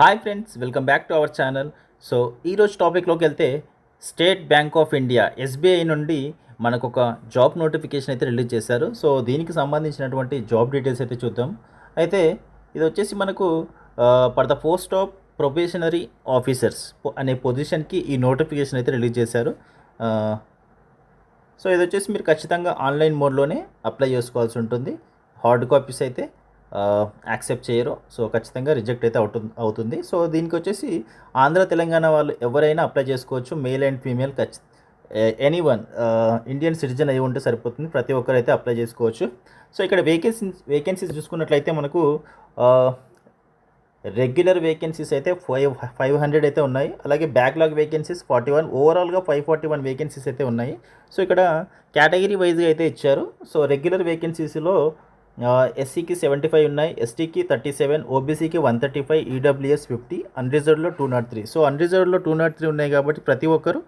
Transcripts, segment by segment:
Hi friends welcome back to our channel so ఈరోజు టాపిక్లోకి వెళ్తే State Bank of India SBI నుండి మనకు ఒక జాబ్ నోటిఫికేషన్ అయితే రిలీజ్ చేశారు. సో దీనికి సంబంధించినటువంటి జాబ్ డీటెయిల్స్ అయితే చూద్దాం. అయితే ఇది వచ్చేసి మనకు for the post of probationary officers అనే పొజిషన్కి ఈ నోటిఫికేషన్ అయితే రిలీజ్ చేశారు. సో ఇది వచ్చేసి మీరు ఖచ్చితంగా ఆన్లైన్ మోడ్లోనే అప్లై చేసుకోవాల్సి ఉంటుంది. హార్డ్ కాపీస్ అయితే యాక్సెప్ట్ చేయరు. సో ఖచ్చితంగా రిజెక్ట్ అయితే అవుతుంది అవుతుంది. సో దీనికి వచ్చేసి ఆంధ్ర తెలంగాణ వాళ్ళు ఎవరైనా అప్లై చేసుకోవచ్చు. మేల్ అండ్ ఫీమేల్ ఖచ్చి ఎనీ వన్ ఇండియన్ సిటిజన్ అయి ఉంటే సరిపోతుంది. ప్రతి ఒక్కరైతే అప్లై చేసుకోవచ్చు. సో ఇక్కడ వేకెన్సీ వేకెన్సీస్ చూసుకున్నట్లయితే మనకు రెగ్యులర్ వేకెన్సీస్ అయితే ఫైవ్ ఫైవ్ హండ్రెడ్ అయితే ఉన్నాయి. అలాగే బ్యాక్లాగ్ వేకెన్సీస్ ఫార్టీ వన్ ఓవరాల్గా ఫైవ్ ఫార్టీ వన్ వేకెన్సీస్ అయితే ఉన్నాయి. సో ఇక్కడ కేటగిరీ వైజ్గా అయితే ఇచ్చారు. సో రెగ్యులర్ వేకెన్సీస్లో ఎస్సీకి సెవెంటీ ఫైవ్ ఉన్నాయి ఎస్టీకి thirty seven ఓబీసీకి one thirty five EWS fifty అన్రిజర్వ్డ్లో two not three so అన్రిజర్వ్డ్లో టూ నాట్ త్రీ ఉన్నాయి కాబట్టి ప్రతి ఒక్కరు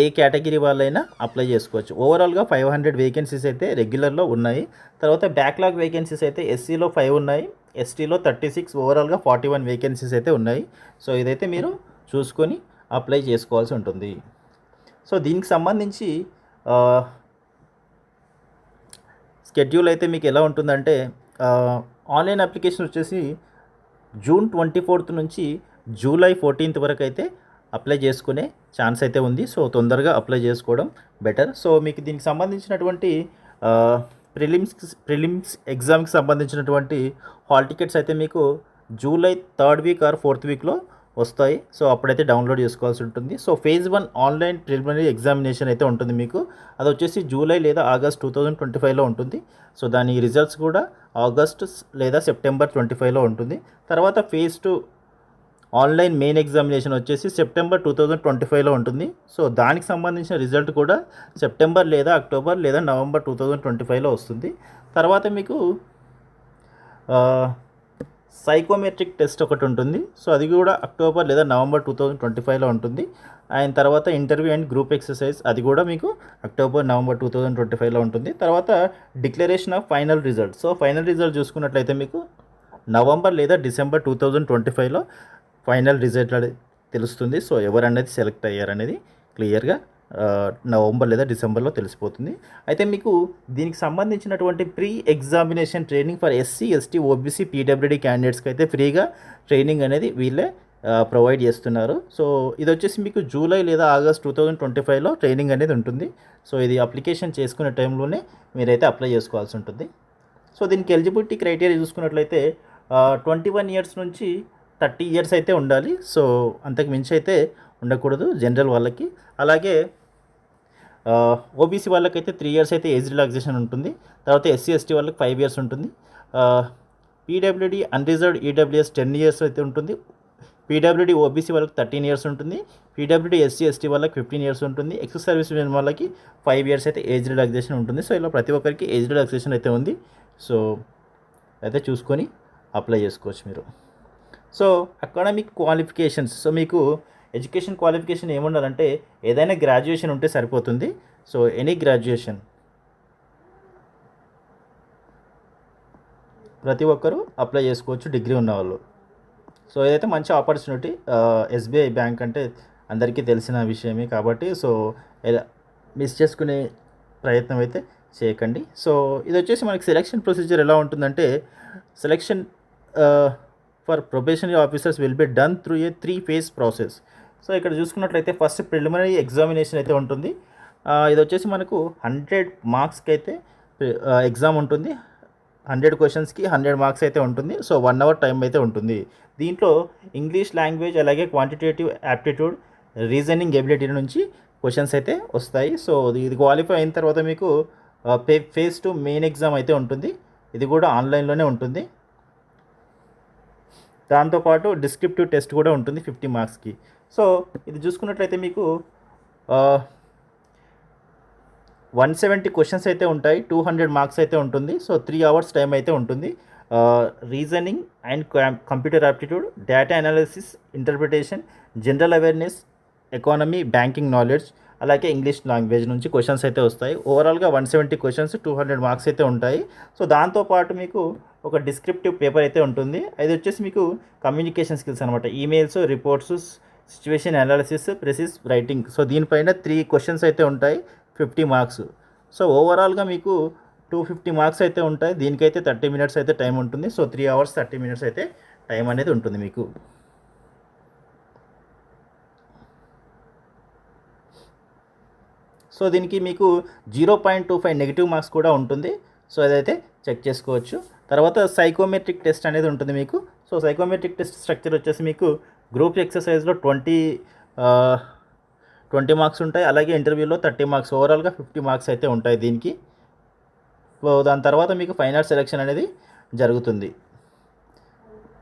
ఏ కేటగిరీ వాళ్ళైనా అప్లై చేసుకోవచ్చు. ఓవరాల్గా ఫైవ్ హండ్రెడ్ వేకెన్సీస్ అయితే రెగ్యులర్లో ఉన్నాయి. తర్వాత బ్యాక్లాగ్ వేకెన్సీస్ అయితే ఎస్సీలో ఫైవ్ ఉన్నాయి ఎస్టీలో థర్టీ సిక్స్ ఓవరాల్గా ఫార్టీ వన్ వేకెన్సీస్ అయితే ఉన్నాయి. సో ఇదైతే మీరు చూసుకొని అప్లై చేసుకోవాల్సి ఉంటుంది. సో దీనికి సంబంధించి స్కెడ్యూల్ అయితే మీకు ఎలా ఉంటుందంటే ఆన్లైన్ అప్లికేషన్ వచ్చేసి జూన్ ట్వంటీ ఫోర్త్ నుంచి జూలై ఫోర్టీన్త్ వరకు అయితే అప్లై చేసుకునే ఛాన్స్ అయితే ఉంది. సో తొందరగా అప్లై చేసుకోవడం బెటర్. సో మీకు దీనికి సంబంధించినటువంటి ప్రిలిమ్స్ ప్రిలిమ్స్ ఎగ్జామ్కి సంబంధించినటువంటి హాల్ టికెట్స్ అయితే మీకు July third week or fourth వీక్లో వస్తాయి. సో అప్పుడైతే డౌన్లోడ్ చేసుకోవాల్సి ఉంటుంది. So phase one online preliminary examination అయితే ఉంటుంది మీకు. అది వచ్చేసి జూలై లేదా ఆగస్ట్ టూ థౌజండ్ ట్వంటీ ఫైవ్లో ఉంటుంది. సో దాని రిజల్ట్స్ కూడా ఆగస్ట్ లేదా సెప్టెంబర్ ట్వంటీ ఫైవ్లో ఉంటుంది. తర్వాత phase two online main examination వచ్చేసి సెప్టెంబర్ టూ థౌజండ్ ట్వంటీ ఫైవ్లో ఉంటుంది. సో దానికి సంబంధించిన రిజల్ట్ కూడా సెప్టెంబర్ లేదా అక్టోబర్ లేదా నవంబర్ టూ థౌజండ్ ట్వంటీ ఫైవ్లో వస్తుంది. తర్వాత మీకు సైకోమెట్రిక్ టెస్ట్ ఒకటి ఉంటుంది. సో అది కూడా అక్టోబర్ లేదా నవంబర్ టూ థౌజండ్ ట్వంటీ ఫైవ్లో ఉంటుంది. అండ్ తర్వాత ఇంటర్వ్యూ అండ్ గ్రూప్ ఎక్సర్సైజ్ అది కూడా మీకు October November two thousand twenty ఫైవ్లో ఉంటుంది. తర్వాత declaration of final result. So final result చూసుకున్నట్లయితే మీకు నవంబర్ లేదా డిసెంబర్ టూ థౌజండ్ ట్వంటీ ఫైవ్లో ఫైనల్ రిజల్ట్ అనేది తెలుస్తుంది. సో ఎవరు అనేది సెలెక్ట్ అయ్యారనేది క్లియర్గా నవంబర్ లేదా డిసెంబర్లో తెలిసిపోతుంది. అయితే మీకు దీనికి సంబంధించినటువంటి pre examination training for SC ST OBC PWD క్యాండిడేట్స్కి అయితే ఫ్రీగా ట్రైనింగ్ అనేది వీళ్ళే ప్రొవైడ్ చేస్తున్నారు. సో ఇది వచ్చేసి మీకు జూలై లేదా ఆగస్ట్ టూ థౌజండ్ ట్వంటీ ఫైవ్లో ట్రైనింగ్ అనేది ఉంటుంది. సో ఇది అప్లికేషన్ చేసుకునే టైంలోనే మీరైతే అప్లై చేసుకోవాల్సి ఉంటుంది. సో దీనికి ఎలిజిబిలిటీ క్రైటీరియా చూసుకున్నట్లయితే ట్వంటీ వన్ ఇయర్స్ నుంచి థర్టీ ఇయర్స్ అయితే ఉండాలి. సో అంతకు మించి అయితే ఉండకూడదు జనరల్ వాళ్ళకి. అలాగే ఓబీసీ వాళ్ళకైతే త్రీ ఇయర్స్ అయితే ఏజ్ రిలాక్సేషన్ ఉంటుంది. తర్వాత ఎస్సీ ఎస్టీ వాళ్ళకి ఫైవ్ ఇయర్స్ ఉంటుంది. PWD unreserved EWS ten years అయితే ఉంటుంది. పీడబ్ల్యూడి ఓబీసీ వాళ్ళకి థర్టీన్ ఇయర్స్ ఉంటుంది. పీడబ్ల్యూడి ఎస్సీ ఎస్టీ వాళ్ళకి ఫిఫ్టీన్ ఇయర్స్ ఉంటుంది. ఎక్స్ సర్వీస్ మెన్ వాళ్ళకి ఫైవ్ ఇయర్స్ అయితే ఏజ్ రిలాక్సేషన్ ఉంటుంది. సో ఇలా ప్రతి ఒక్కరికి ఏజ్ రిలాక్సేషన్ అయితే ఉంది. సో అయితే చూసుకొని అప్లై చేసుకోవచ్చు మీరు. So academic qualifications. సో మీకు ఎడ్యుకేషన్ క్వాలిఫికేషన్ ఏముండాలంటే ఏదైనా గ్రాడ్యుయేషన్ ఉంటే సరిపోతుంది. So any graduation. ప్రతి ఒక్కరూ అప్లై చేసుకోవచ్చు డిగ్రీ ఉన్నవాళ్ళు. సో ఇదైతే మంచి ఆపర్చునిటీ ఎస్బీఐ బ్యాంక్ అంటే అందరికీ తెలిసిన విషయమే కాబట్టి సో మిస్ చేసుకునే ప్రయత్నం అయితే చేయకండి. సో ఇది వచ్చేసి మనకి సెలెక్షన్ ప్రొసీజర్ ఎలా ఉంటుందంటే selection for probationary officers will be done through a three phase process so ఇక్కడ చూసుకున్నట్లయితే ఫస్ట్ ప్రిలిమినరీ ఎగ్జామినేషన్ అయితే ఉంటుంది. ఇది వచ్చేసి మనకు హండ్రెడ్ మార్క్స్కి అయితే ఎగ్జామ్ ఉంటుంది. హండ్రెడ్ క్వశ్చన్స్కి హండ్రెడ్ మార్క్స్ అయితే ఉంటుంది. సో వన్ అవర్ టైం అయితే ఉంటుంది. దీంట్లో ఇంగ్లీష్ లాంగ్వేజ్ అలాగే క్వాంటిటేటివ్ యాప్టిట్యూడ్ రీజనింగ్ ఎబిలిటీ నుంచి క్వశ్చన్స్ అయితే వస్తాయి. సో ఇది క్వాలిఫై అయిన తర్వాత మీకు ఫేస్ టు మెయిన్ ఎగ్జామ్ అయితే ఉంటుంది. ఇది కూడా ఆన్లైన్లోనే ఉంటుంది. దాంతోపాటు డిస్క్రిప్టివ్ టెస్ట్ కూడా ఉంటుంది ఫిఫ్టీ మార్క్స్కి సో ఇది చూసుకున్నట్లయితే మీకు వన్ సెవెంటీ క్వశ్చన్స్ అయితే ఉంటాయి టూ హండ్రెడ్ మార్క్స్ అయితే ఉంటుంది సో త్రీ అవర్స్ టైం అయితే ఉంటుంది. Reasoning and computer aptitude data analysis interpretation general awareness economy banking knowledge అలాగే ఇంగ్లీష్ లాంగ్వేజ్ నుంచి క్వశ్చన్స్ అయితే వస్తాయి. ఓవరాల్గా one seventy questions two hundred marks అయితే ఉంటాయి. సో దాంతోపాటు మీకు ఒక డిస్క్రిప్టివ్ పేపర్ అయితే ఉంటుంది. అది వచ్చేసి మీకు కమ్యూనికేషన్ స్కిల్స్ అనమాట emails reports situation analysis precis writing so దీనిపైన త్రీ క్వశ్చన్స్ అయితే ఉంటాయి. ఫిఫ్టీ మార్క్స్ సో ఓవరాల్గా మీకు టూ ఫిఫ్టీ మార్క్స్ అయితే ఉంటాయి. దీనికైతే థర్టీ మినిట్స్ అయితే టైం ఉంటుంది. So three hours thirty minutes అయితే టైం అనేది ఉంటుంది మీకు. సో దీనికి మీకు zero point two five negative marks కూడా ఉంటుంది. సో అదైతే చెక్ చేసుకోవచ్చు. తర్వాత సైకోమెట్రిక్ టెస్ట్ అనేది ఉంటుంది మీకు. సో సైకోమెట్రిక్ టెస్ట్ స్ట్రక్చర్ వచ్చేసి మీకు గ్రూప్ ఎక్సర్సైజ్లో ట్వంటీ ట్వంటీ మార్క్స్ ఉంటాయి. అలాగే ఇంటర్వ్యూలో థర్టీ మార్క్స్ ఓవరాల్గా ఫిఫ్టీ మార్క్స్ అయితే ఉంటాయి దీనికి. సో దాని తర్వాత మీకు ఫైనల్ సెలెక్షన్ అనేది జరుగుతుంది.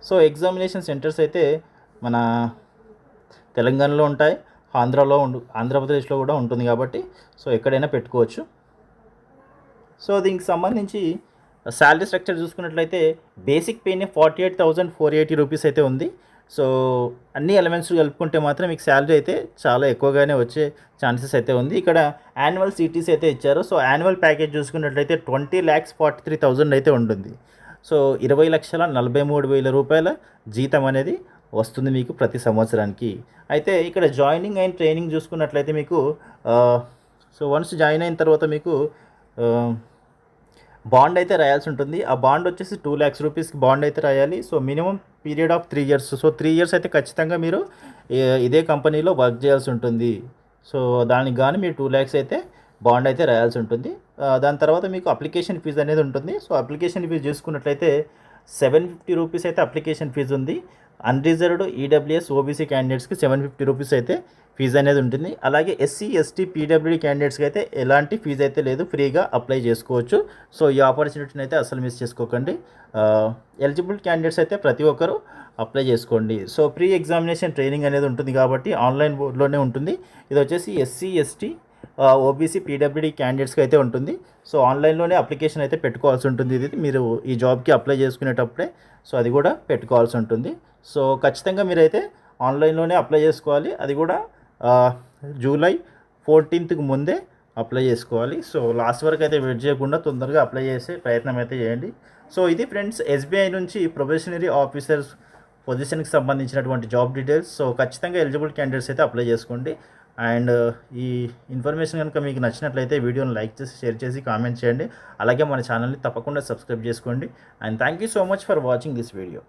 సో ఎగ్జామినేషన్ సెంటర్స్ అయితే మన తెలంగాణలో ఉంటాయి. ఆంధ్రాలో ఉండు ఆంధ్రప్రదేశ్లో కూడా ఉంటుంది కాబట్టి సో ఎక్కడైనా పెట్టుకోవచ్చు. సో దీనికి సంబంధించి శాలరీ స్ట్రక్చర్ చూసుకున్నట్లయితే బేసిక్ పేనే forty eight thousand four eighty rupees అయితే ఉంది. సో అన్ని ఎలిమెంట్స్ కలుపుకుంటే మాత్రం మీకు శాలరీ అయితే చాలా ఎక్కువగానే వచ్చే ఛాన్సెస్ అయితే ఉంది. ఇక్కడ యాన్యువల్ సిటీస్ అయితే ఇచ్చారు. సో యాన్యువల్ ప్యాకేజ్ చూసుకున్నట్లయితే twenty lakhs forty three thousand అయితే ఉంటుంది. సో ఇరవై లక్షల నలభై మూడు వేల రూపాయల జీతం అనేది వస్తుంది మీకు ప్రతి సంవత్సరానికి. అయితే ఇక్కడ జాయినింగ్ అండ్ ట్రైనింగ్ చూసుకున్నట్లయితే మీకు సో వన్స్ జాయిన్ అయిన తర్వాత మీకు బాండ్ అయితే రాయాల్సి ఉంటుంది. ఆ బాండ్ వచ్చేసి టూ ల్యాక్స్ రూపీస్కి బాండ్ అయితే రాయాలి. So minimum period of three years. So three years అయితే ఖచ్చితంగా మీరు ఇదే కంపెనీలో వర్క్ చేయాల్సి ఉంటుంది. సో దానికి కానీ మీరు టూ ల్యాక్స్ అయితే బాండ్ అయితే రాయాల్సి ఉంటుంది. దాని తర్వాత మీకు అప్లికేషన్ ఫీజు అనేది ఉంటుంది. సో అప్లికేషన్ ఫీజు చూసుకున్నట్లయితే సెవెన్ ఫిఫ్టీ రూపీస్ అయితే అప్లికేషన్ ఫీజు ఉంది. అన్రిజర్వ్డ్ ఈడబ్ల్యూఎస్ ఓబీసీ క్యాండిడేట్స్కి సెవెన్ ఫిఫ్టీ రూపీస్ అయితే ఫీజు అనేది ఉంటుంది. అలాగే ఎస్సీ ఎస్టీ పీడబ్ల్యూడీ క్యాండిడేట్స్కి అయితే ఎలాంటి ఫీజు అయితే లేదు. ఫ్రీగా అప్లై చేసుకోవచ్చు. సో ఈ ఆపర్చునిటీని అయితే అసలు మిస్ చేసుకోకండి. ఎలిజిబుల్ క్యాండిడేట్స్ అయితే ప్రతి ఒక్కరూ అప్లై చేసుకోండి. సో ప్రీ ఎగ్జామినేషన్ ట్రైనింగ్ అనేది ఉంటుంది కాబట్టి ఆన్లైన్ బోర్డులోనే ఉంటుంది. ఇది వచ్చేసి ఎస్సీ ఎస్టీ ఓబీసీ పీడబ్ల్యూడీ క్యాండిడేట్స్కి అయితే ఉంటుంది. సో ఆన్లైన్లోనే అప్లికేషన్ అయితే పెట్టుకోవాల్సి ఉంటుంది. ఇది మీరు ఈ జాబ్కి అప్లై చేసుకునేటప్పుడే. సో అది కూడా పెట్టుకోవాల్సి ఉంటుంది. సో ఖచ్చితంగా మీరైతే ఆన్లైన్లోనే అప్లై చేసుకోవాలి. అది కూడా జూలై ఫోర్టీన్త్కి ముందే అప్లై చేసుకోవాలి. సో లాస్ట్ వరకు అయితే వెయిట్ చేయకుండా తొందరగా అప్లై చేసే ప్రయత్నం అయితే చేయండి. సో ఇది ఫ్రెండ్స్ ఎస్బీఐ నుంచి ప్రొబేషనరీ ఆఫీసర్స్ పొజిషన్కి సంబంధించినటువంటి జాబ్ డీటెయిల్స్. సో ఖచ్చితంగా ఎలిజిబుల్ క్యాండిడేట్స్ అయితే అప్లై చేసుకోండి. అండ్ ఈ ఇన్ఫర్మేషన్ కనుక మీకు నచ్చినట్లయితే వీడియోని లైక్ చేసి షేర్ చేసి కామెంట్ చేయండి. అలాగే మన ఛానల్ని తప్పకుండా సబ్స్క్రైబ్ చేసుకోండి. And thank you so much for watching this video.